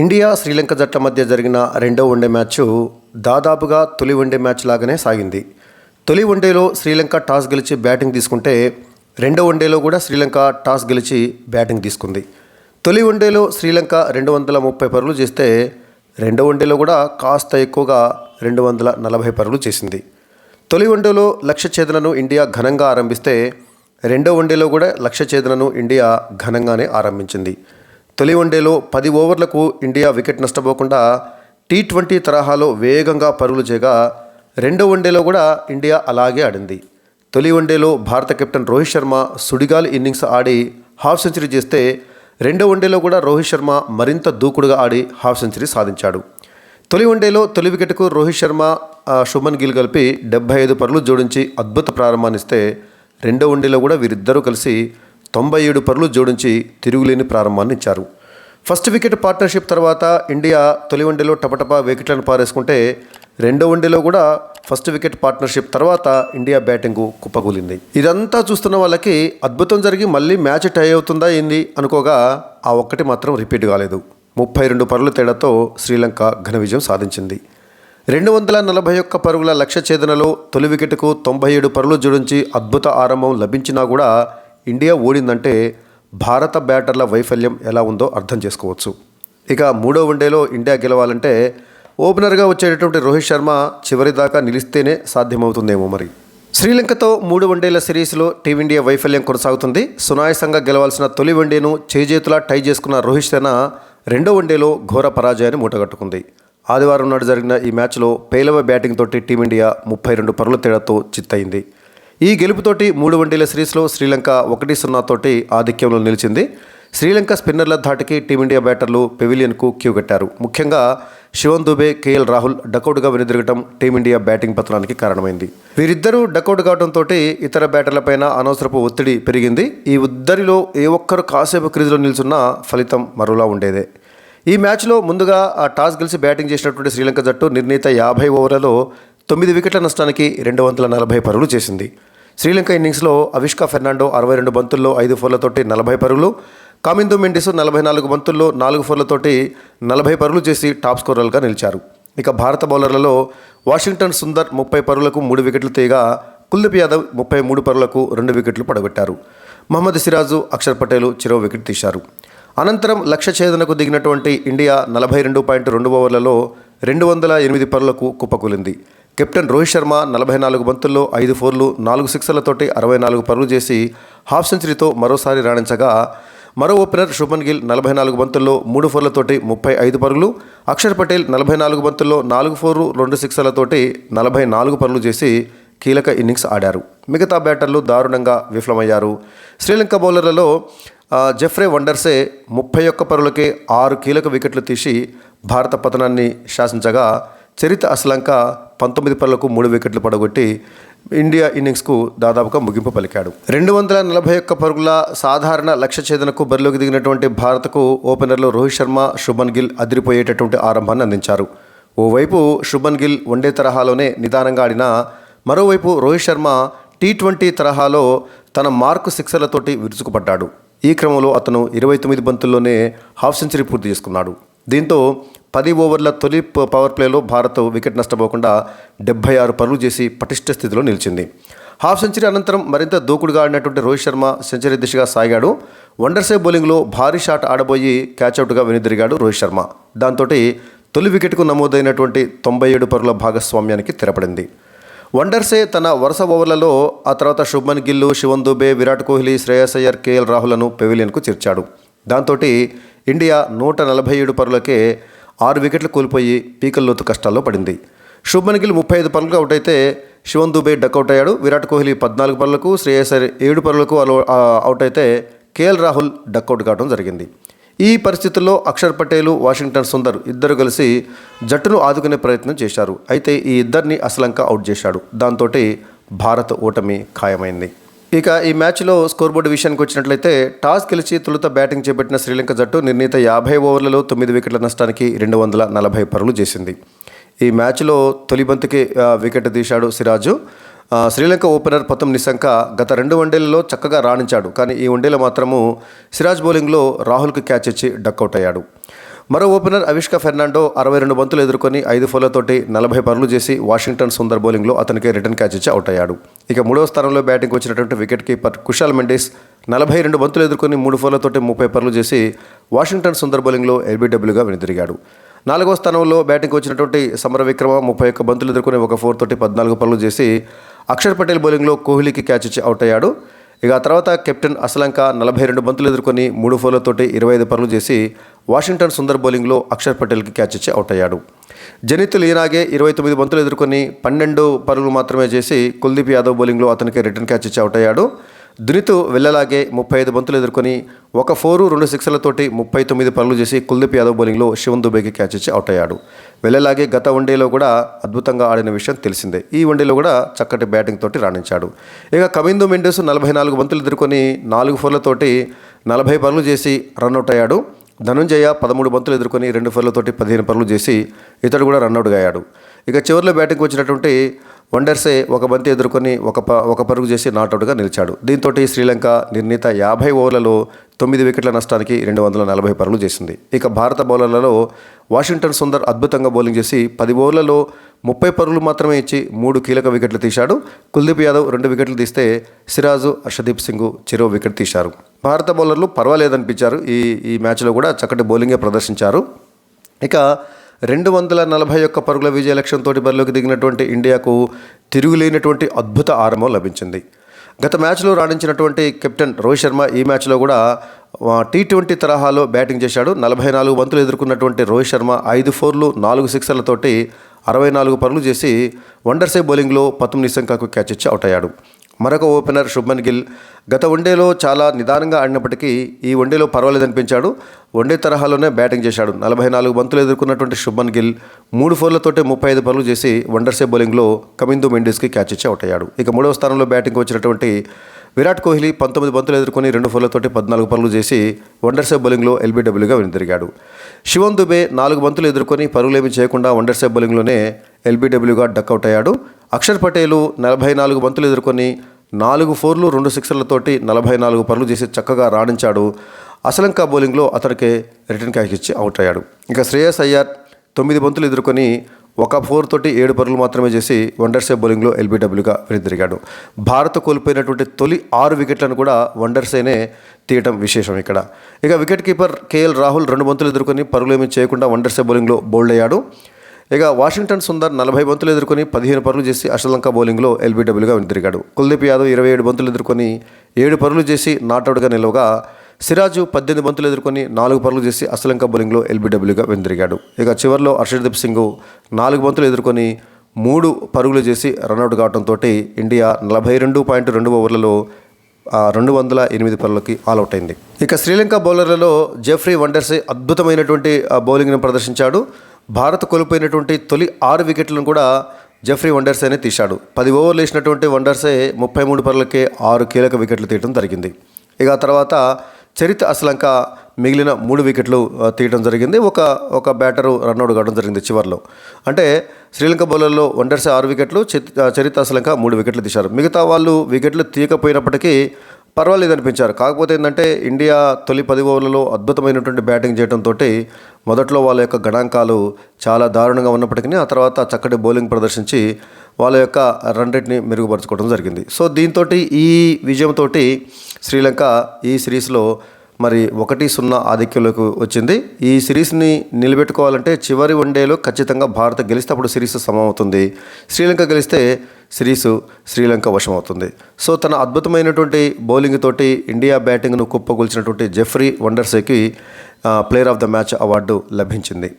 India Sri Lanka జట్ల మధ్య జరిగిన రెండో వన్డే మ్యాచ్ దాదాపుగా తొలి వన్డే మ్యాచ్ లాగానే సాగింది. తొలి వన్డేలో శ్రీలంక టాస్ గెలిచి బ్యాటింగ్ తీసుకుంటే రెండో వన్డేలో కూడా శ్రీలంక టాస్ గెలిచి బ్యాటింగ్ తీసుకుంది. తొలి వన్డేలో శ్రీలంక రెండు వందల ముప్పై పరుగులు చేస్తే రెండో వన్డేలో కూడా కాస్త ఎక్కువగా రెండు వందల నలభై పరుగులు చేసింది. తొలి వన్డేలో లక్ష్య ఛేదనను ఇండియా ఘనంగా ఆరంభిస్తే రెండో వన్డేలో కూడా లక్ష్య ఛేదనను ఇండియా ఘనంగానే ఆరంభించింది. తొలి వన్డేలో పది ఓవర్లకు ఇండియా వికెట్ నష్టపోకుండా టీ ట్వంటీ తరహాలో వేగంగా పరుగులు చేయగా రెండో వన్డేలో కూడా ఇండియా అలాగే ఆడింది. తొలి వన్డేలో భారత కెప్టెన్ రోహిత్ శర్మ సుడిగాలి ఇన్నింగ్స్ ఆడి హాఫ్ సెంచరీ చేస్తే రెండో వన్డేలో కూడా రోహిత్ శర్మ మరింత దూకుడుగా ఆడి హాఫ్ సెంచరీ సాధించాడు. తొలి వన్డేలో తొలి వికెట్కు రోహిత్ శర్మ శుభన్ గిల్ కలిపి డెబ్బై ఐదు పరులు జోడించి అద్భుత ప్రారంభాన్నిస్తే రెండో వన్డేలో కూడా వీరిద్దరూ కలిసి తొంభై ఏడు పరులు జోడించి తిరుగులేని ప్రారంభాన్ని ఇచ్చారు. ఫస్ట్ వికెట్ పార్ట్నర్షిప్ తర్వాత ఇండియా తొలి వన్డేలో టపటపా వికెట్లను పారేసుకుంటే రెండో వన్డేలో కూడా ఫస్ట్ వికెట్ పార్ట్నర్షిప్ తర్వాత ఇండియా బ్యాటింగ్ కుప్పగూలింది ఇదంతా చూస్తున్న వాళ్ళకి అద్భుతం జరిగి మళ్ళీ మ్యాచ్ టై అవుతుందా ఏంది అనుకోగా ఆ ఒక్కటి మాత్రం రిపీట్ కాలేదు. ముప్పై రెండు పరుల తేడాతో శ్రీలంక ఘన విజయం సాధించింది. రెండు వందల నలభై ఒక్క పరుగుల లక్ష్య ఛేదనలో తొలి వికెట్కు తొంభై ఏడు పరులు జోడించి అద్భుత ఆరంభం లభించినా కూడా ఇండియా ఓడిందంటే భారత బ్యాటర్ల వైఫల్యం ఎలా ఉందో అర్థం చేసుకోవచ్చు. ఇక మూడో వన్డేలో ఇండియా గెలవాలంటే ఓపెనర్గా వచ్చేటటువంటి రోహిత్ శర్మ చివరి దాకా నిలిస్తేనే సాధ్యమవుతుందేమో మరి. శ్రీలంకతో మూడు వన్డేల సిరీస్లో టీమిండియా వైఫల్యం కొనసాగుతుంది. సునాయసంగా గెలవాల్సిన తొలి వన్డేను చేజేతులా టై చేసుకున్న రోహిత్ సేన రెండో వన్డేలో ఘోర పరాజయాన్ని మూటగట్టుకుంది. ఆదివారం నాడు జరిగిన ఈ మ్యాచ్లో పేలవ బ్యాటింగ్ తోటి టీమిండియా ముప్పై రెండు పరుల తేడాతో చిత్తయింది. ఈ గెలుపుతోటి మూడు వన్డేల సిరీస్లో శ్రీలంక ఒకటి సున్నాతోటి ఆధిక్యంలో నిలిచింది. శ్రీలంక స్పిన్నర్ల ధాటికి టీమిండియా బ్యాటర్లు పెవిలియన్కు క్యూ కట్టారు. ముఖ్యంగా శివన్ దుబే కేఎల్ రాహుల్ డకౌట్గా వెనుదిరగటం టీమిండియా బ్యాటింగ్ పతనానికి కారణమైంది. వీరిద్దరూ డకౌట్ కావడంతో ఇతర బ్యాటర్లపైన అనవసరపు ఒత్తిడి పెరిగింది. ఈ ఇద్దరిలో ఏ ఒక్కరు కాసేపు క్రీజులో నిల్చున్నా ఫలితం మరోలా ఉండేదే. ఈ మ్యాచ్లో ముందుగా ఆ టాస్ గెలిచి బ్యాటింగ్ చేసినటువంటి శ్రీలంక జట్టు నిర్ణీత యాభై ఓవర్లలో తొమ్మిది వికెట్ల నష్టానికి రెండు వందల నలభై పరుగులు చేసింది. శ్రీలంక ఇన్నింగ్స్లో అవిష్కా ఫెర్నాండో అరవై రెండు బంతుల్లో ఐదు ఫోర్లతోటి నలభై పరుగులు కామిందు మెండిస్ నలభై నాలుగు బంతుల్లో నాలుగు ఫోర్లతోటి నలభై పరుగులు చేసి టాప్ స్కోరర్లుగా నిలిచారు. ఇక భారత బౌలర్లలో వాషింగ్టన్ సుందర్ ముప్పై పరులకు మూడు వికెట్లు తీయగా కుల్దీప్ యాదవ్ ముప్పై మూడు పరులకు రెండు వికెట్లు పడగొట్టారు. మహమ్మద్ సిరాజు అక్షర్ పటేల్ చిరో వికెట్ తీశారు. అనంతరం లక్ష్య ఛేదనకు దిగినటువంటి ఇండియా నలభై రెండు పాయింట్ రెండు ఓవర్లలో రెండు వందల ఎనిమిది పరులకు కుప్పకూలింది. కెప్టెన్ రోహిత్ శర్మ నలభై నాలుగు బంతుల్లో ఐదు ఫోర్లు నాలుగు సిక్సర్లతోటి అరవై నాలుగు పరుగులు చేసి హాఫ్ సెంచరీతో మరోసారి రాణించగా మరో ఓపెనర్ శుభన్ గిల్ నలభై నాలుగు బంతుల్లో మూడు ఫోర్లతోటి ముప్పై ఐదు పరుగులు అక్షర్ పటేల్ నలభై నాలుగు బంతుల్లో నాలుగు ఫోర్లు రెండు సిక్సర్లతోటి నలభై నాలుగు పరుగులు చేసి కీలక ఇన్నింగ్స్ ఆడారు. మిగతా బ్యాటర్లు దారుణంగా విఫలమయ్యారు. శ్రీలంక బౌలర్లలో జెఫ్రే వండర్సే ముప్పై ఒక్క పరులకే ఆరు కీలక వికెట్లు తీసి భారత పతనాన్ని శాసించగా చరిత అస్లంక పంతొమ్మిది పరులకు మూడు వికెట్లు పడగొట్టి ఇండియా ఇన్నింగ్స్కు దాదాపుగా ముగింపు పలికాడు. రెండు వందల నలభై ఒక్క పరుగుల సాధారణ లక్ష్య ఛేదనకు బరిలోకి దిగినటువంటి భారత్కు ఓపెనర్లు రోహిత్ శర్మ శుభన్ గిల్ అదిరిపోయేటటువంటి ఆరంభాన్ని అందించారు. ఓవైపు శుభన్ గిల్ వన్డే తరహాలోనే నిదానంగా ఆడినా మరోవైపు రోహిత్ శర్మ టీ ట్వంటీ తరహాలో తన మార్కు సిక్సర్లతోటి విరుచుకుపడ్డాడు. ఈ క్రమంలో అతను ఇరవై తొమ్మిది బంతుల్లోనే హాఫ్ సెంచరీ పూర్తి చేసుకున్నాడు. దీంతో పది ఓవర్ల తొలి పవర్ ప్లేలో భారత్ వికెట్ నష్టపోకుండా డెబ్బై ఆరు పరుగులు చేసి పటిష్ట స్థితిలో నిలిచింది. హాఫ్ సెంచరీ అనంతరం మరింత దూకుడుగా ఆడినటువంటి రోహిత్ శర్మ సెంచరీ దిశగా సాగాడు. వండర్సే బౌలింగ్లో భారీ షాట్ ఆడబోయి క్యాచ్అవుట్గా వెనుదిరిగాడు రోహిత్ శర్మ. దాంతో తొలి వికెట్కు నమోదైనటువంటి తొంభై ఏడు పరుల భాగస్వామ్యానికి తెరపడింది. వండర్సే తన వరుస ఓవర్లలో ఆ తర్వాత శుభ్మన్ గిల్లు శివన్ దుబే విరాట్ కోహ్లీ శ్రేయస్ అయ్యర్ కేఎల్ రాహులను పెవిలియన్కు చేర్చాడు. దాంతో ఇండియా నూట నలభై ఏడు పరులకే ఆరు వికెట్లు కోల్పోయి పీకల్లోతు కష్టాల్లో పడింది. శుభ్మన్ గిల్ ముప్పై ఐదు పరులకు అవుట్ అయితే శివన్ దుబే డక్అవుట్ అయ్యాడు. విరాట్ కోహ్లీ పద్నాలుగు పరులకు శ్రేయస్ ఏడు పరులకు అవుట్ అయితే కేఎల్ రాహుల్ డక్అవుట్ కావడం జరిగింది. ఈ పరిస్థితుల్లో అక్షర్ పటేలు వాషింగ్టన్ సుందర్ ఇద్దరు కలిసి జట్టును ఆదుకునే ప్రయత్నం చేశారు. అయితే ఈ ఇద్దరిని అసలంక అవుట్ చేశాడు. దాంతో భారత్ ఓటమి ఖాయమైంది. ఇక ఈ మ్యాచ్లో స్కోర్ బోర్డు విషయానికి వచ్చినట్లయితే టాస్ గెలిచి తొలుత బ్యాటింగ్ చేపట్టిన శ్రీలంక జట్టు నిర్ణీత యాభై ఓవర్లలో తొమ్మిది వికెట్ల నష్టానికి రెండు వందల నలభై పరులు చేసింది. ఈ మ్యాచ్లో తొలి బంతికి వికెట్ తీశాడు సిరాజు. శ్రీలంక ఓపెనర్ పతం నిశంక గత రెండు వన్డేలలో చక్కగా రాణించాడు. కానీ ఈ వన్డేలో మాత్రము సిరాజ్ బౌలింగ్లో రాహుల్కి క్యాచ్ ఇచ్చి డక్అవుట్ అయ్యాడు. మరో ఓపెనర్ అవిష్క ఫెర్నాండో అరవై రెండు బంతులు ఎదుర్కొని ఐదు ఫోర్లతోటి నలభై పనులు చేసి వాషింగ్టన్ సుందర్ బౌలింగ్లో అతనికి రిటర్న్ క్యాచ్ ఇచ్చి అవుట్ అయ్యాడు. ఇక మూడవ స్థానంలో బ్యాటింగ్ వచ్చినటువంటి వికెట్ కీపర్ కుషాల్ మెండిస్ నలభై రెండు బంతులు ఎదుర్కొని మూడు ఫోర్లతోటి ముప్పై పనులు చేసి వాషింగ్టన్ సుందర్ బౌలింగ్లో ఎల్బీడబ్ల్యూగా వెనుదిరిగాడు. నాలుగో స్థానంలో బ్యాటింగ్ వచ్చినటువంటి సమర విక్రమ ముప్పై ఒక్క బంతులు ఎదుర్కొని ఒక ఫోర్ తోటి పద్నాలుగు పనులు చేసి అక్షర్ పటేల్ బౌలింగ్లో కోహ్లీకి క్యాచ్ ఇచ్చి అవుట్ అయ్యాడు. ఇక ఆ తర్వాత కెప్టెన్ అసలంక నలభై రెండు బంతులు ఎదుర్కొని మూడు ఫోర్లతోటి ఇరవై ఐదు పనులు చేసి వాషింగ్టన్ సుందర్ బౌలింగ్లో అక్షర్ పటేల్కి క్యాచ్ ఇచ్చి అవుట్ అయ్యాడు. జనిత్ లీనాగే ఇరవై తొమ్మిది బంతులు ఎదుర్కొని పన్నెండు పరుగులు మాత్రమే చేసి కుల్దీప్ యాదవ్ బౌలింగ్లో అతనికి రిటర్న్ క్యాచ్ ఇచ్చి అవుట్ అయ్యాడు. దునితు వెళ్ళలాగే ముప్పై ఐదు బంతులు ఎదుర్కొని ఒక ఫోరు రెండు సిక్స్లతోటి ముప్పై తొమ్మిది పనులు చేసి కుల్దీప్ యాదవ్ బౌలింగ్లో శివన్ దుబేకి క్యాచ్ ఇచ్చి అవుట్ అయ్యాడు. వెళ్ళలాగే గత వన్డేలో కూడా అద్భుతంగా ఆడిన విషయం తెలిసిందే. ఈ వన్డేలో కూడా చక్కటి బ్యాటింగ్ తోటి రాణించాడు. ఇక కమిందు మెండెస్ నలభై నాలుగు బంతులు ఎదుర్కొని నాలుగు ఫోర్లతోటి నలభై పనులు చేసి రన్అట్ అయ్యాడు. ధనుంజయ పదమూడు బంతులు ఎదుర్కొని రెండు ఫర్లతోటి పదిహేను పరులు చేసి ఇతడు కూడా రన్అట్గా అయ్యాడు. ఇక చివరిలో బ్యాటింగ్ వచ్చినటువంటి వండర్సే ఒక బంతి ఎదుర్కొని ఒక ప ఒక పరుగు చేసి నాటౌట్గా నిలిచాడు. దీంతో శ్రీలంక నిర్ణీత యాభై ఓవర్లలో తొమ్మిది వికెట్ల నష్టానికి రెండు వందల నలభై పరుగులు చేసింది. ఇక భారత బౌలర్లలో వాషింగ్టన్ సుందర్ అద్భుతంగా బౌలింగ్ చేసి పది ఓవర్లలో ముప్పై పరుగులు మాత్రమే ఇచ్చి మూడు కీలక వికెట్లు తీశాడు. కుల్దీప్ యాదవ్ రెండు వికెట్లు తీస్తే సిరాజు అర్షదీప్ సింగ్ చెరో వికెట్ తీశారు. భారత బౌలర్లు పర్వాలేదనిపించారు. ఈ ఈ మ్యాచ్లో కూడా చక్కటి బౌలింగే ప్రదర్శించారు. ఇక రెండు వందల నలభై ఒక్క పరుగుల విజయ లక్ష్యంతో బరిలోకి దిగినటువంటి ఇండియాకు తిరుగులేనటువంటి అద్భుత ఆరంభం లభించింది. గత మ్యాచ్లో రాణించినటువంటి కెప్టెన్ రోహిత్ శర్మ ఈ మ్యాచ్లో కూడా టీ ట్వంటీ తరహాలో బ్యాటింగ్ చేశాడు. నలభై నాలుగు బంతులు ఎదుర్కొన్నటువంటి రోహిత్ శర్మ ఐదు ఫోర్లు నాలుగు సిక్సర్లతోటి అరవై నాలుగు పరుగులు చేసి వండర్సే బౌలింగ్లో పతుమ్ నిశంకకు క్యాచ్ ఇచ్చి అవుట్ అయ్యాడు. మరొక ఓపెనర్ శుభ్మన్ గిల్ గత వన్డేలో చాలా నిదానంగా ఆడినప్పటికీ ఈ వన్డేలో పర్వాలేదనిపించాడు. వన్డే తరహాలోనే బ్యాటింగ్ చేశాడు. నలభై నాలుగు బంతులు ఎదుర్కొన్నటువంటి శుభన్ గిల్ మూడు ఫోర్లతోటే ముప్పై ఐదు పనులు చేసి వండర్సే బౌలింగ్లో కమిందు మెండిస్కి క్యాచ్ ఇచ్చి అవుట్ అయ్యాడు. ఇక మూడవ స్థానంలో బ్యాటింగ్ వచ్చినటువంటి విరాట్ కోహ్లీ పంతొమ్మిది బంతులు ఎదుర్కొని రెండు ఫోర్లతోటి పద్నాలుగు పనులు చేసి వండర్సే బౌలింగ్లో ఎల్బీడబ్ల్యూగా వెనుదిరిగాడు. శివన్ దుబే నాలుగు బంతులు ఎదుర్కొని పరుగులేమి చేయకుండా వండర్సే బౌలింగ్లోనే ఎల్బీడబ్ల్యూగా డక్అవుట్ అయ్యాడు. అక్షర్ పటేలు నలభై నాలుగు బంతులు ఎదుర్కొని నాలుగు ఫోర్లు రెండు సిక్సర్లతోటి నలభై నాలుగు పరులు చేసి చక్కగా రాణించాడు. అసలంకా బౌలింగ్లో అతనికి రిటర్న్ క్యాచ్ ఇచ్చి అవుట్ అయ్యాడు. ఇంకా శ్రేయస్ అయ్యార్ తొమ్మిది బంతులు ఎదుర్కొని ఒక ఫోర్ తోటి ఏడు పరుగులు మాత్రమే చేసి వండర్సే బౌలింగ్లో ఎల్బీడబ్ల్యూగా వెనుదిరిగాడు భారత్ కోల్పోయినటువంటి తొలి ఆరు వికెట్లను కూడా వండర్సేనే తీయటం విశేషం ఇక్కడ. ఇక వికెట్ కీపర్ కేఎల్ రాహుల్ రెండు బంతులు ఎదుర్కొని పరుగులేమీ చేయకుండా వండర్సే బౌలింగ్లో బౌల్డ్ అయ్యాడు. ఇక వాషింగ్టన్ సుందర్ నలభై బంతులు ఎదుర్కొని పదిహేను పరులు చేసి అష్టలంక బౌలింగ్లో ఎల్బీడబ్ల్యూగా వెనుతిరిగాడు కుల్దీప్ యాదవ్ ఇరవై ఏడు బంతులు ఎదుర్కొని ఏడు పరుగులు చేసి నాటౌట్గా నిలవగా సిరాజు పద్దెనిమిది బంతులు ఎదుర్కొని నాలుగు పరులు చేసి అశ్వలంక బౌలింగ్లో ఎల్బీడబ్ల్యూగా వెనుతిరిగాడు ఇక చివరిలో హర్షదీప్ సింగ్ నాలుగు బంతులు ఎదుర్కొని మూడు పరుగులు చేసి రన్అట్ కావడంతో ఇండియా నలభై రెండు పాయింట్ రెండు ఓవర్లలో రెండు వందల ఎనిమిది పరులకి ఆల్అవుట్ అయింది. ఇక శ్రీలంక బౌలర్లలో జెఫ్రీ వండర్సే అద్భుతమైనటువంటి ఆ, బౌలింగ్ను ప్రదర్శించాడు. భారత్ కోల్పోయినటువంటి తొలి ఆరు వికెట్లను కూడా జెఫ్రీ వండర్సేనే తీశాడు. పది ఓవర్లు వేసినటువంటి వండర్సే ముప్పై మూడు పరులకే ఆరు కీలక వికెట్లు తీయడం జరిగింది. ఇక తర్వాత చరిత్ అసలంక మిగిలిన మూడు వికెట్లు తీయడం జరిగింది. ఒక ఒక బ్యాటరు రన్అట్ కావడం జరిగింది చివర్లో. అంటే శ్రీలంక బౌలర్లో వండర్స్ ఆరు వికెట్లు చిత్- చరిత్ అసలంక మూడు వికెట్లు తీశారు. మిగతా వాళ్ళు వికెట్లు తీయకపోయినప్పటికీ పర్వాలేదు అనిపించారు. కాకపోతే ఏంటంటే ఇండియా తొలి పది ఓవర్లలో అద్భుతమైనటువంటి బ్యాటింగ్ చేయడంతో మొదట్లో వాళ్ళ యొక్క గణాంకాలు చాలా దారుణంగా ఉన్నప్పటికీ ఆ తర్వాత చక్కటి బౌలింగ్ ప్రదర్శించి వాళ్ళ యొక్క రన్ రేట్ని మెరుగుపరచుకోవడం జరిగింది. సో దీంతో ఈ విజయంతో శ్రీలంక ఈ సిరీస్లో మరి ఒకటి సున్నా ఆధిక్యంలోకి వచ్చింది. ఈ సిరీస్ని నిలబెట్టుకోవాలంటే చివరి వన్డేలో ఖచ్చితంగా భారత్ గెలిస్తే అప్పుడు సిరీస్ సమమవుతుంది. శ్రీలంక గెలిస్తే సిరీస్ శ్రీలంక వశం అవుతుంది సో తన అద్భుతమైనటువంటి బౌలింగ్ తోటి ఇండియా బ్యాటింగ్ను కుప్పగొల్చినటువంటి Jeffrey వండర్సేకి player of the match award లభించింది.